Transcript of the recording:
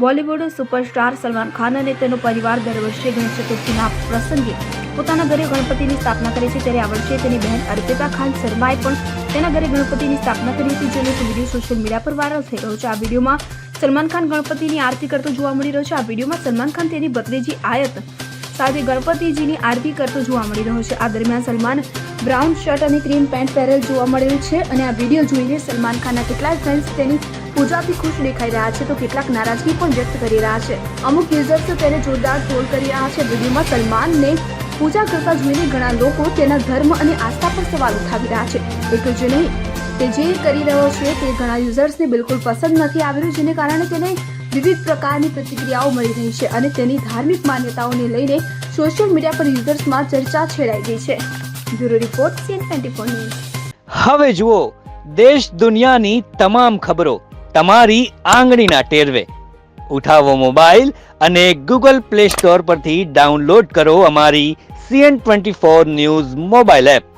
Bollywood superstar Salman Khan અને તેનો પરિવાર દર વર્ષે ગણેશ ચતુર્થીના પ્રસંગે પોતાના ઘરે ગણપતિની સ્થાપના કરે છે ત્યારે આ વર્ષે તેની બહેન અર્પિતા ખાન શર્માએ પણ તેના ઘરે ગણપતિની સ્થાપના કરી હતી, જેનો વીડિયો સોશિયલ મીડિયા પર વાયરલ થઈ રહ્યો છે. આ વિડીયોમાં સલમાન ખાન ગણપતિની આરતી કરતો જોવા મળી રહ્યો છે. આ વિડીયોમાં સલમાન ખાન તેની ભત્રીજી આયત સાથે ગણપતિજીની આરતી કરતો જોવા મળી રહ્યો છે. આ દરમિયાન સલમાન બ્રાઉન શર્ટ અને ક્રીમ પેન્ટ પહેરેલ જોવા મળેલ છે અને આ વીડિયો જોઈને સલમાન ખાનના કેટલાક ફેન્સ તેની પૂજાથી ખુશ દેખાઈ રહ્યા છે તો કેટલાક નારાજગી પણ વ્યક્ત કરી રહ્યા છે. અમુક યુઝર્સ તેને જોરદાર ટ્રોલ કરી રહ્યા છે. વિડીયોમાં સલમાનને પૂજા કરતા જોઈને ઘણા લોકો તેના ધર્મ અને આસ્થા પર સવાલ ઉઠાવી રહ્યા છે. એટલું જ નહીં, તે જે કરી રહ્યો છે તે ઘણા યુઝર્સને બિલકુલ પસંદ નથી આવી રહ્યું, જેને કારણે તેને વિવિધ પ્રકારની પ્રતિક્રિયાઓ મળી રહી છે અને તેની ધાર્મિક માન્યતાઓને લઈને સોશિયલ મીડિયા પર યુઝર્સમાં ચર્ચા છેડાઈ ગઈ છે. બ્યુરો રિપોર્ટ, સીએન ફોર હવે જુઓ, દેશ દુનિયાની તમામ ખબરો તમારી આંગળીના ટેરવે. ઉઠાવો મોબાઈલ અને ગૂગલ પ્લે સ્ટોર પરથી ડાઉનલોડ કરો અમારી CN twenty four news mobile app.